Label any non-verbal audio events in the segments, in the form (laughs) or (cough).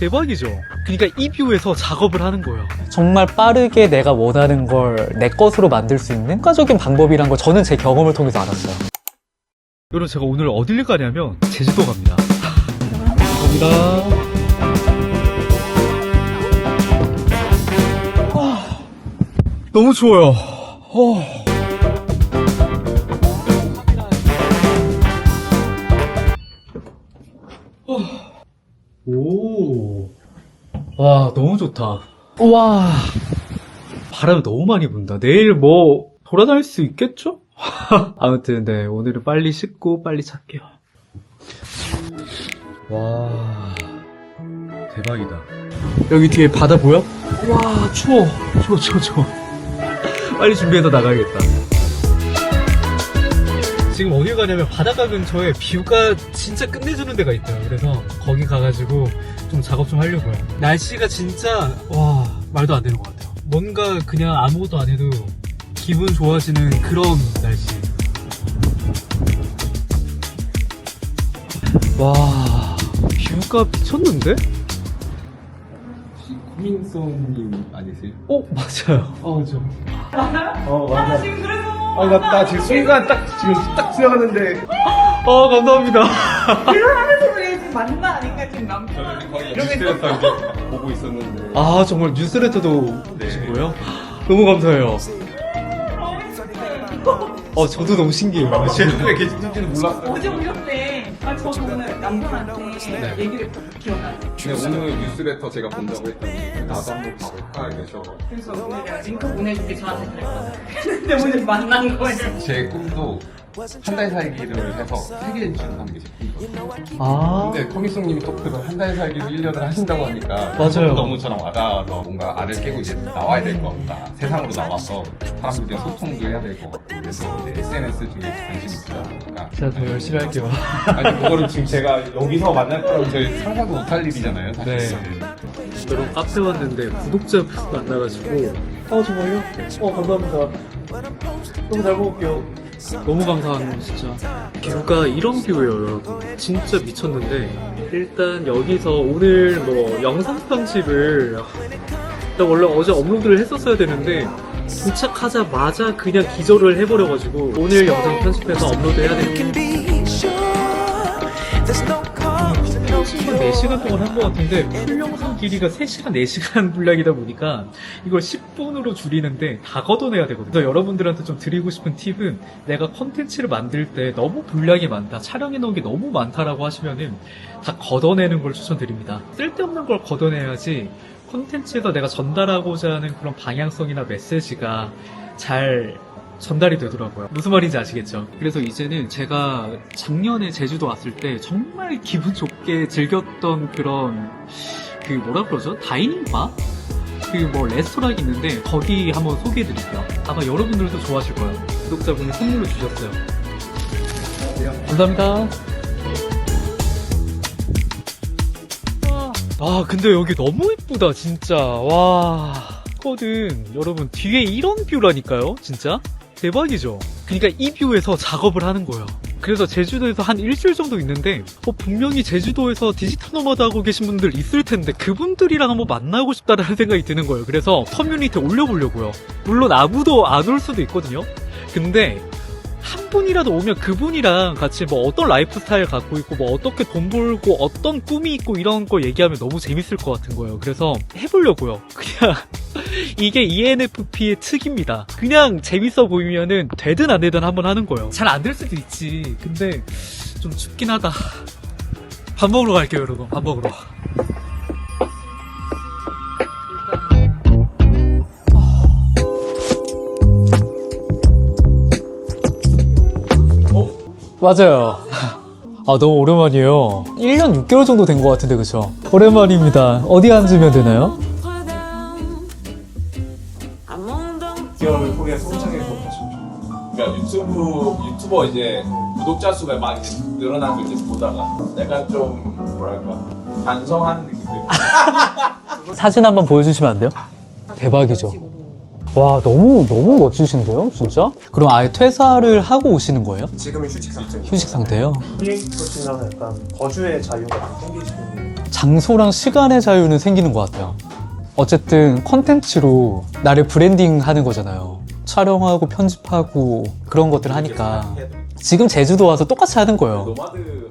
대박이죠? 그러니까 이 뷰에서 작업을 하는 거예요. 정말 빠르게 내가 원하는 걸 내 것으로 만들 수 있는 효과적인 방법이란 걸 저는 제 경험을 통해서 알았어요. 여러분 제가 오늘 어딜 가냐면 제주도 갑니다. 갑니다. 너무 추워요. 어. 와, 너무 좋다. 와. 바람이 너무 많이 분다. 내일 뭐 돌아다닐 수 있겠죠? (laughs) 아무튼 네 오늘은 빨리 씻고 빨리 찰게요. 와 대박이다. 여기 뒤에 바다 보여? 와 추워 추워 추워 추워. 빨리 준비해서 나가야겠다. 지금 어디 가냐면 바닷가 근처에 뷰가 진짜 끝내주는 데가 있대요. 그래서 거기 가가지고 좀 작업 좀 하려고요. 날씨가 진짜 와 말도 안 되는 것 같아요. 뭔가 그냥 아무것도 안 해도 기분 좋아지는 그런 날씨. 와 뷰가 미쳤는데? 코민송님 아니세요? 어 맞아요. 어 저. 어 맞아. 지금 그래서. 아나 나 지금 순간 딱 지금 딱 지나가는데. 어 감사합니다. 맞는 거 아닌가 지금 남편 저는 거의 뉴스에서 이제 보고 있었는데. 아 정말 뉴스레터도 보신 거예요? 너무 감사해요. 어 저도 너무 신기해요. 제 옆에 계신지는 몰랐어요. 어제 오셨대 아 저도 오늘 남편한테 얘기를 기억나요 근데 오늘 뉴스레터 제가 본다고 했더니 나도 한번 봐볼까 이러셔. 그래서 오늘 링크 보내줄게 저한테 그랬거든 (laughs) 근데 오늘 만난 거예요 제 꿈도 한 달 살기를 해서 세계 일주를 하는 게제 꿈이거든요. 아 근데 커미송님이 또 그걸 한 달 살기로 1년을 하신다고 하니까 맞아요. 너무 저랑 와닿아서 뭔가 알을 깨고 이제 나와야 될 것 같다. 세상으로 나와서 사람들이랑 소통도 해야 될 것 같고 그래서 이제 SNS 중에 관심이 있다 보니까 제가 더 열심히 할게요. 아니 그거를 지금 제가 여기서 만날 거라고 저희 상상도 못할 일이잖아요 사실 네. 여러분 카페 왔는데 구독자 만나가지고 어 정말요? 어 감사합니다 너무 잘 먹을게요 너무 감사하네요 진짜. 뷰가 이런 뷰예요 여러분 진짜 미쳤는데. 일단 여기서 오늘 뭐 영상 편집을 일단 원래 어제 업로드를 했었어야 되는데 도착하자마자 그냥 기절을 해버려가지고 오늘 영상 편집해서 업로드 해야 되는데 4시간 동안 한 것 같은데 풀 영상 길이가 3시간, 4시간 분량이다 (laughs) 보니까 이걸 10분으로 줄이는데 다 걷어내야 되거든요. 그래서 여러분들한테 좀 드리고 싶은 팁은 내가 컨텐츠를 만들 때 너무 분량이 많다, 촬영해 놓은 게 너무 많다라고 하시면은 다 걷어내는 걸 추천드립니다. 쓸데없는 걸 걷어내야지 컨텐츠에서 내가 전달하고자 하는 그런 방향성이나 메시지가 잘 전달이 되더라고요. 무슨 말인지 아시겠죠? 그래서 이제는 제가 작년에 제주도 왔을 때 정말 기분 좋게 즐겼던 그런 그 뭐라 그러죠? 다이닝바? 그뭐 레스토랑이 있는데 거기 한번 소개해드릴게요. 아마 여러분들도 좋아하실 거예요. 구독자분이 선물로 주셨어요. 감사합니다. 아 근데 여기 너무 예쁘다 진짜 와 거든 여러분 뒤에 이런 뷰라니까요 진짜 대박이죠. 그러니까 이 뷰에서 작업을 하는 거예요. 그래서 제주도에서 한 일주일 정도 있는데 어, 분명히 제주도에서 디지털 노마드 하고 계신 분들 있을 텐데 그분들이랑 한번 만나고 싶다라는 생각이 드는 거예요. 그래서 커뮤니티에 올려보려고요. 물론 아무도 안 올 수도 있거든요. 근데 한 분이라도 오면 그분이랑 같이 뭐 어떤 라이프 스타일 갖고 있고 뭐 어떻게 돈 벌고 어떤 꿈이 있고 이런 거 얘기하면 너무 재밌을 것 같은 거예요. 그래서 해보려고요. (laughs) 그냥 이게 ENFP의 특입니다. 그냥 재밌어 보이면은 되든 안 되든 한번 하는 거예요. 잘 안 될 수도 있지. 근데 좀 춥긴 하다. 밥 먹으러 갈게요, 여러분. 밥 먹으러. 맞아요. 아, 너무 오랜만이에요. 1년 6개월 정도 된 것 같은데, 그쵸? 오랜만입니다. 어디 앉으면 되나요? 기업을 통해 소창해서 그러니까 유튜브 유튜버 이제 구독자 수가 막 이제 늘어나는 걸 이제 보다가 약간 좀 뭐랄까 반성하는 느낌들 사진 한번 보여주시면 안 돼요? 대박이죠. 와, 너무, 너무 멋지신데요? 진짜? 그럼 아예 퇴사를 하고 오시는 거예요? 지금은 휴직 상태. 휴식 상태요? 비행기 지나면 약간 거주의 자유가 좀 생기시는 장소랑 시간의 자유는 생기는 것 같아요. 어쨌든 컨텐츠로 나를 브랜딩 하는 거잖아요. 촬영하고 편집하고 그런 것들 하니까. 지금 제주도 와서 똑같이 하는 거예요. 노마드 하는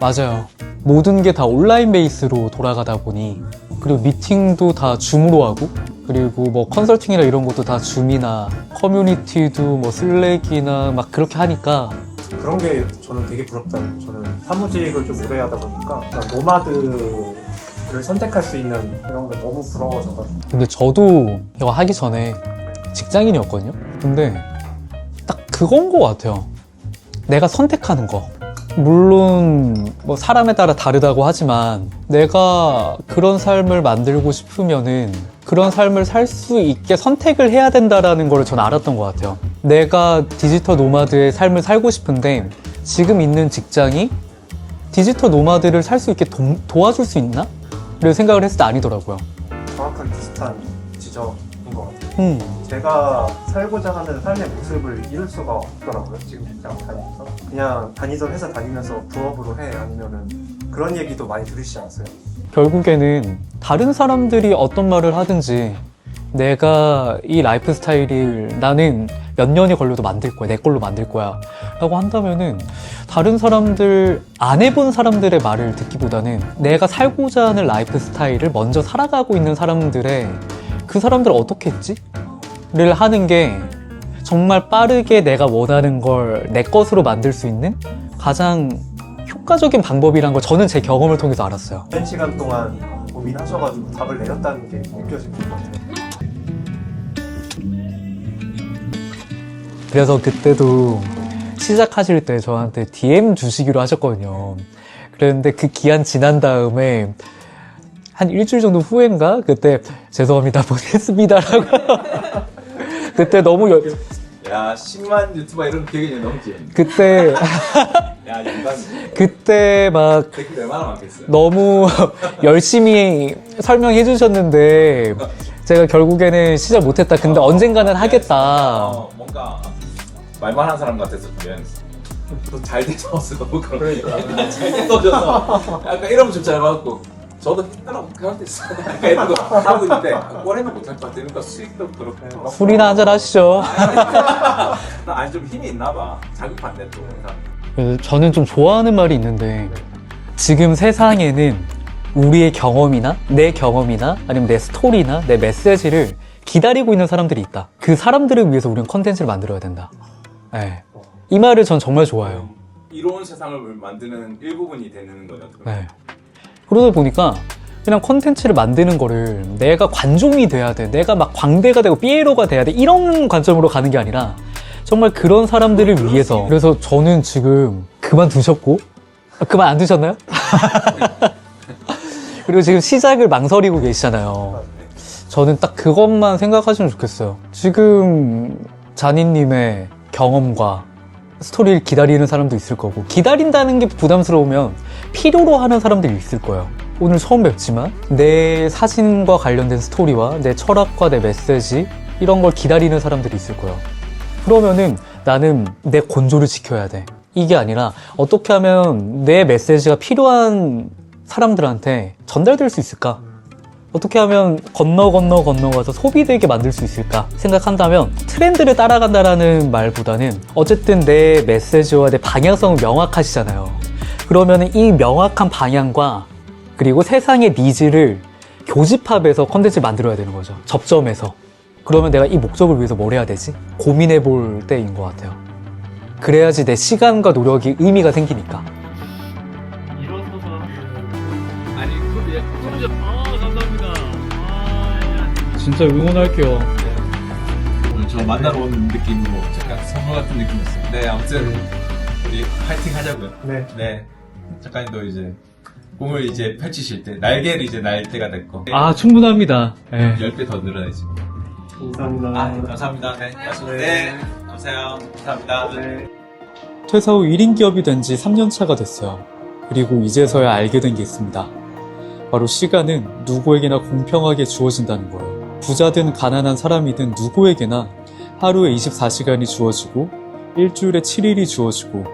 거죠. 맞아요. 모든 게 다 온라인 베이스로 돌아가다 보니 그리고 미팅도 다 줌으로 하고 그리고 뭐 컨설팅이나 이런 것도 다 줌이나 커뮤니티도 뭐 슬랙이나 막 그렇게 하니까 그런 게 저는 되게 부럽다. 저는 사무직을 좀 오래 하다 보니까 그냥 노마드를 선택할 수 있는 이런 게 너무 부러워져가지고 근데 저도 이거 하기 전에 직장인이었거든요. 근데 딱 그건 것 같아요. 내가 선택하는 거. 물론 뭐 사람에 따라 다르다고 하지만 내가 그런 삶을 만들고 싶으면은 그런 삶을 살 수 있게 선택을 해야 된다라는 걸 저는 알았던 것 같아요. 내가 디지털 노마드의 삶을 살고 싶은데 지금 있는 직장이 디지털 노마드를 살 수 있게 도, 도와줄 수 있나? 를 생각을 했을 때 아니더라고요. 정확하게 비슷한 지적인 것 같아요. 음. 제가 살고자 하는 삶의 모습을 이룰 수가 없더라고요. 지금 직장 다니면서 그냥 다니던 회사 다니면서 부업으로 해 아니면은 그런 얘기도 많이 들으시지 않았어요? 결국에는 다른 사람들이 어떤 말을 하든지 내가 이 라이프 스타일을 나는 몇 년이 걸려도 만들 거야. 내 걸로 만들 거야. 라고 한다면은 다른 사람들, 안 해본 사람들의 말을 듣기보다는 내가 살고자 하는 라이프 스타일을 먼저 살아가고 있는 사람들의 그 사람들 어떻게 했지? 를 하는 게 정말 빠르게 내가 원하는 걸 내 것으로 만들 수 있는 가장 효과적인 방법이란 걸 저는 제 경험을 통해서 알았어요. 한 시간 동안 고민하셔가지고 답을 내렸다는 게 느껴지는 것 같아요. 그래서 그때도 시작하실 때 저한테 DM 주시기로 하셨거든요. 그랬는데 그 기한 지난 다음에 한 일주일 정도 후인가? 그때 죄송합니다 못했습니다라고 (laughs) 그때 너무 여- 야 10만 유튜버 이런 기억이 넘지. 그때 (laughs) 야 그때 막 댓글 얼마나 많겠어요. 너무 (laughs) 열심히 설명해 주셨는데 제가 결국에는 시작 못했다. 근데 언젠가는 하겠다. 어, 뭔가 말만 한 사람 같아서 그냥 또잘 돼서 너무 그런 그러니까. (laughs) 잘 돼서져서 약간 이러면 좀 잘 맞고 저도 힘들어 그럴 때 있어 (laughs) 약간 이런 거 하고 있는데 꺼내놓고 될것 되니까 수익도 그렇고 술이나 한잔 하시죠. 아니 좀 힘이 있나 봐 자극받네 또 항상. 그래서 저는 좀 좋아하는 말이 있는데 지금 세상에는 우리의 경험이나 내 경험이나 아니면 내 스토리나 내 메시지를 기다리고 있는 사람들이 있다. 그 사람들을 위해서 우리는 컨텐츠를 만들어야 된다. 네. 이 말을 전 정말 좋아해요. 이로운 세상을 만드는 일부분이 되는 거죠. 네. 그러다 보니까 그냥 컨텐츠를 만드는 거를 내가 관종이 돼야 돼. 내가 막 광대가 되고 삐에로가 돼야 돼. 이런 관점으로 가는 게 아니라 정말 그런 사람들을 위해서. 그래서 저는 지금 그만두셨고, 아, 그만 안 두셨나요? (laughs) 그리고 지금 시작을 망설이고 계시잖아요. 저는 딱 그것만 생각하시면 좋겠어요. 지금 자니님의 경험과 스토리를 기다리는 사람도 있을 거고 기다린다는 게 부담스러우면 필요로 하는 사람들이 있을 거예요. 오늘 처음 뵙지만 내 사진과 관련된 스토리와 내 철학과 내 메시지 이런 걸 기다리는 사람들이 있을 거예요. 그러면은 나는 내 곤조를 지켜야 돼. 이게 아니라 어떻게 하면 내 메시지가 필요한 사람들한테 전달될 수 있을까? 어떻게 하면 건너 건너 건너가서 소비되게 만들 수 있을까 생각한다면 트렌드를 따라간다라는 말보다는 어쨌든 내 메시지와 내 방향성은 명확하시잖아요. 그러면 이 명확한 방향과 그리고 세상의 니즈를 교집합해서 컨텐츠를 만들어야 되는 거죠. 접점에서. 그러면 내가 이 목적을 위해서 뭘 해야 되지? 고민해 볼 때인 것 같아요. 그래야지 내 시간과 노력이 의미가 생기니까. 아니 그 예, 소리죠. 아 감사합니다. 아, 진짜 응원할게요. 오늘 저 만나러 온 느낌으로 약간 선물 같은 느낌이었어요. 네, 아무튼 우리 파이팅 하자고요. 네. 네, 작가님도 이제 꿈을 이제 펼치실 때 날개를 이제 날 때가 됐고 아 충분합니다. 예. 10배 더 늘어나지. 감사합니다. 아, 감사합니다. 네, 네, 감사해요. 감사합니다. 네. 퇴사 후 1인 기업이 된 지 3년 차가 됐어요. 그리고 이제서야 알게 된 게 있습니다. 바로 시간은 누구에게나 공평하게 주어진다는 거예요. 부자든 가난한 사람이든 누구에게나 하루에 24시간이 주어지고 일주일에 7일이 주어지고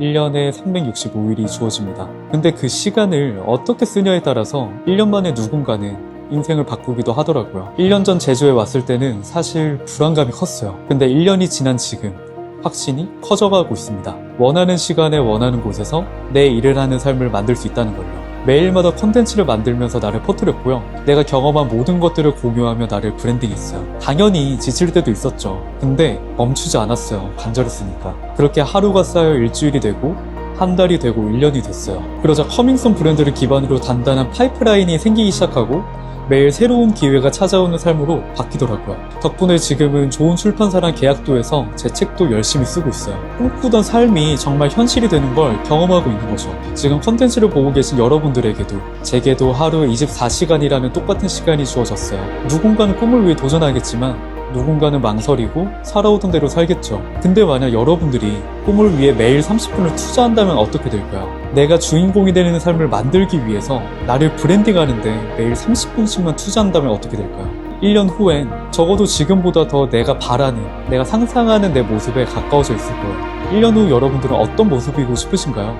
1년에 365일이 주어집니다. 근데 그 시간을 어떻게 쓰냐에 따라서 1년 만에 누군가는 인생을 바꾸기도 하더라고요. 1년 전 제주에 왔을 때는 사실 불안감이 컸어요. 근데 1년이 지난 지금 확신이 커져가고 있습니다. 원하는 시간에 원하는 곳에서 내 일을 하는 삶을 만들 수 있다는 걸요. 매일마다 콘텐츠를 만들면서 나를 퍼뜨렸고요. 내가 경험한 모든 것들을 공유하며 나를 브랜딩했어요. 당연히 지칠 때도 있었죠. 근데 멈추지 않았어요. 간절했으니까. 그렇게 하루가 쌓여 일주일이 되고 한 달이 되고 1년이 됐어요. 그러자 커밍썬 브랜드를 기반으로 단단한 파이프라인이 생기기 시작하고 매일 새로운 기회가 찾아오는 삶으로 바뀌더라고요. 덕분에 지금은 좋은 출판사랑 계약도 해서 제 책도 열심히 쓰고 있어요. 꿈꾸던 삶이 정말 현실이 되는 걸 경험하고 있는 거죠. 지금 컨텐츠를 보고 계신 여러분들에게도 제게도 하루 24시간이라는 똑같은 시간이 주어졌어요. 누군가는 꿈을 위해 도전하겠지만 누군가는 망설이고 살아오던 대로 살겠죠. 근데 만약 여러분들이 꿈을 위해 매일 30분을 투자한다면 어떻게 될까요? 내가 주인공이 되는 삶을 만들기 위해서 나를 브랜딩하는데 매일 30분씩만 투자한다면 어떻게 될까요? 1년 후엔 적어도 지금보다 더 내가 바라는, 내가 상상하는 내 모습에 가까워져 있을 거예요. 1년 후 여러분들은 어떤 모습이고 싶으신가요?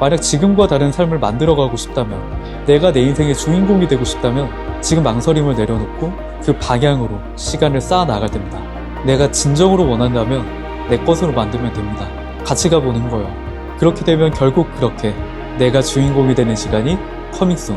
만약 지금과 다른 삶을 만들어가고 싶다면, 내가 내 인생의 주인공이 되고 싶다면, 지금 망설임을 내려놓고 그 방향으로 시간을 쌓아 나갈 됩니다. 내가 진정으로 원한다면 내 것으로 만들면 됩니다. 같이 가보는 거예요. 그렇게 되면 결국 그렇게 내가 주인공이 되는 시간이 커밍 순